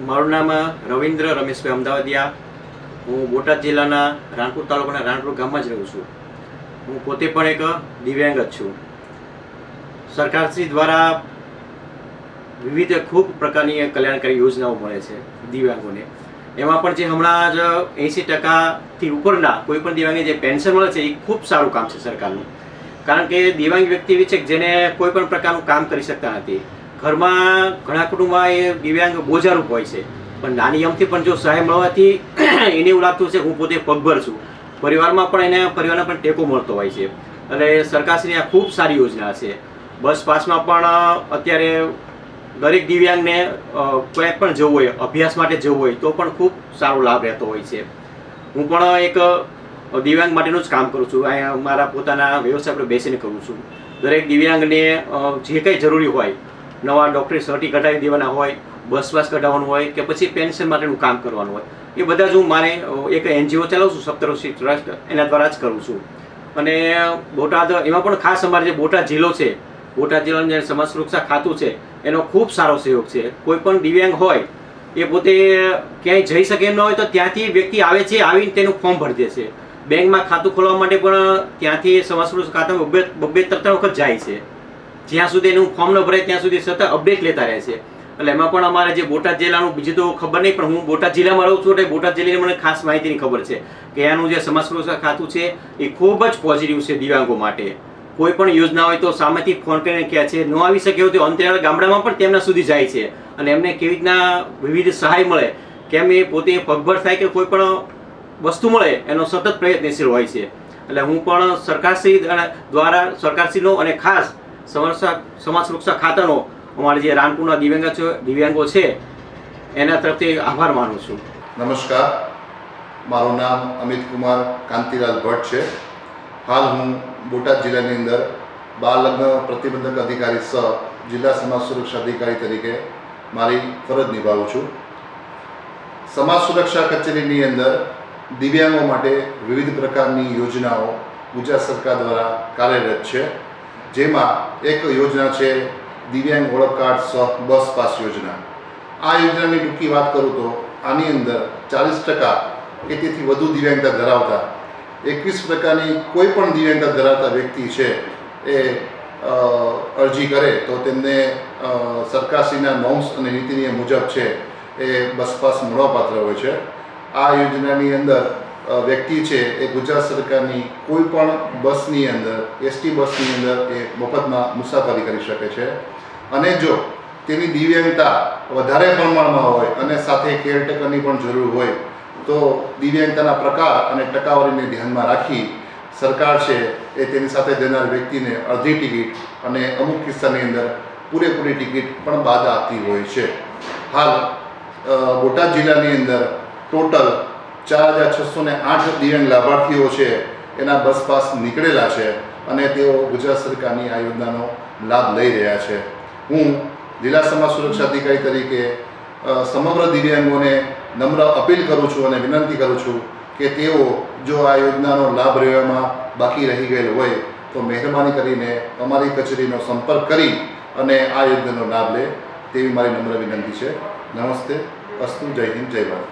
મારું નામ રવિન્દ્ર રમેશભાઈ અમદાવાદિયા. હું બોટાદ જિલ્લાના રાણપુર તાલુકાના રાણપુર ગામમાં જ રહું છું. હું પોતે પણ એક દિવ્યાંગ જ છું. સરકારશ્રી દ્વારા વિવિધ ખૂબ પ્રકારની કલ્યાણકારી યોજનાઓ મળે છે દિવ્યાંગોને. એમાં પણ જે હમણાં જ એંસી ટકાથી ઉપરના કોઈ પણ દિવ્યાંગને જે પેન્શન મળે છે એ ખૂબ સારું કામ છે સરકારનું. કારણ કે દિવ્યાંગ વ્યક્તિ એવી છે જેને કોઈ પણ પ્રકારનું કામ કરી શકતા નથી. ઘરમાં ઘણા કુટુંબમાં એ દિવ્યાંગ બોજારૂપ હોય છે. પણ નાની અમથી પણ જો સહાય મળવાથી એને એવું લાગતું છે હું પોતે પગભર છું. પરિવારમાં પણ એને, પરિવારને પણ ટેકો મળતો હોય છે. અને સરકારશ્રી આ ખૂબ સારી યોજના છે. બસ પાસમાં પણ અત્યારે દરેક દિવ્યાંગને ક્યાંક પણ જવું હોય, અભ્યાસ માટે જવું હોય, તો પણ ખૂબ સારો લાભ રહેતો હોય છે. હું પણ એક દિવ્યાંગ માટેનું જ કામ કરું છું. અહીંયા મારા પોતાના વ્યવસાય પર બેસીને કરું છું. દરેક દિવ્યાંગને જે કંઈ જરૂરી હોય નવા ડૉક્ટરી સર્ટી કઢાવી દેવાના હોય બસ પાસ કઢાવવાનું હોય કે પછી પેન્શન માટેનું કામ કરવાનું હોય. એ બધા જ હું મારે એક એનજીઓ ચલાવું છું સપ્તઋષિ ટ્રસ્ટ, એના દ્વારા જ કરું છું. અને બોટાદ, એમાં પણ ખાસ અમારે જે બોટાદ જિલ્લો છે, બોટાદ જિલ્લાનું જે સમાજ સુરક્ષા ખાતું છે, એનો ખૂબ સારો સહયોગ છે. કોઈ પણ દિવ્યાંગ હોય, એ પોતે ક્યાંય જઈ શકે એમ ન હોય તો ત્યાંથી વ્યક્તિ આવે છે, આવીને તેનું ફોર્મ ભરી દે છે. બેંકમાં ખાતું ખોલવા માટે પણ ત્યાંથી સમાજ સુરક્ષા ખાતામાં બબ્બે બબ્બે ત્રણ વખત જાય છે. જ્યાં સુધી એનું ફોર્મ ન ભરાય, ત્યાં સુધી સતત અપડેટ લેતા રહે છે. એટલે એમાં પણ અમારે જે બોટાદ જિલ્લાનું, બીજું તો ખબર નહીં, પણ હું બોટાદ જિલ્લામાં રહું છું, એટલે બોટાદ જિલ્લાની મને ખાસ માહિતીની ખબર છે કે એનું જે સમાજ સુરક્ષા ખાતું છે, એ ખૂબ જ પોઝિટિવ છે દિવ્યાંગો માટે. કોઈ પણ યોજના હોય તો સામેથી ફોન કરીને કહે છે, ન આવી શકે તો અંતરિયાળ ગામડામાં પણ તેમના સુધી જાય છે. અને એમને કેવી રીતના વિવિધ સહાય મળે, કેમ એ પોતે પગભર થાય કે કોઈ પણ વસ્તુ મળે, એનો સતત પ્રયત્નશીલ હોય છે. એટલે હું પણ સરકારશ્રી દ્વારા, સરકારશ્રીનો અને ખાસ સમાજ સુરક્ષા ખાતાનો અમારે જે રાનપુરના દિવ્યાંગ છે દિવ્યાંગો છે, એના તરફથી આભાર માનું છું. નમસ્કાર. મારું નામ અમિત કુમાર કાંતિલાલ ભટ્ટ છે. હાલ હું બોટાદ જિલ્લાની અંદર બાળ લગ્ન પ્રતિબંધક અધિકારી સહ જિલ્લા સમાજ સુરક્ષા અધિકારી તરીકે મારી ફરજ નિભાવું છું. સમાજ સુરક્ષા કચેરીની અંદર દિવ્યાંગો માટે વિવિધ પ્રકારની યોજનાઓ ગુજરાત સરકાર દ્વારા કાર્યરત છે. જેમાં એક યોજના છે, દિવ્યાંગ ઓળખ કાર્ડ સહ બસ પાસ યોજના. આ યોજનાની ટૂંકી વાત કરું તો આની અંદર ચાલીસ ટકા કે તેથી વધુ દિવ્યાંગતા ધરાવતા, એકવીસ પ્રકારની કોઈ પણ દિવ્યાંગતા ધરાવતા વ્યક્તિ છે એ અરજી કરે તો તેમને સરકારશ્રીના નોમ્સ અને નીતિ નિયમ મુજબ છે એ બસ પાસ મળવાપાત્ર હોય છે. આ યોજનાની અંદર વ્યક્તિ છે એ ગુજરાત સરકારની કોઈ પણ બસની અંદર, એસટી બસની અંદર એ મફતમાં મુસાફરી કરી શકે છે. અને જો તેની દિવ્યાંગતા વધારે પ્રમાણમાં હોય અને સાથે કેરટેકરની પણ જરૂર હોય, તો દિવ્યાંગતાના પ્રકાર અને ટકાવારીને ધ્યાનમાં રાખી સરકાર છે એ તેની સાથે જનાર વ્યક્તિને અડધી ટિકિટ અને અમુક કિસ્સાની અંદર પૂરેપૂરી ટિકિટ પણ બાદ આપતી હોય છે. હાલ બોટાદ જિલ્લાની અંદર ટોટલ ચાર હજાર છસો ને આઠ દિવ્યાંગ લાભાર્થીઓ છે, એના બસ પાસ નીકળેલા છે અને તેઓ ગુજરાત સરકારની આ યોજનાનો લાભ લઈ રહ્યા છે. હું જિલ્લા સમાજ સુરક્ષા અધિકારી તરીકે સમગ્ર દિવ્યાંગોને નમ્ર અપીલ કરું છું અને વિનંતી કરું છું કે તેઓ જો આ યોજનાનો લાભ લેવામાં બાકી રહી ગયેલ હોય તો મહેરબાની કરીને અમારી કચેરીનો સંપર્ક કરી અને આ યોજનાનો લાભ લે તેવી મારી નમ્ર વિનંતી છે. નમસ્તે. અસ્તુ. જય હિન્દ. જય ભારત.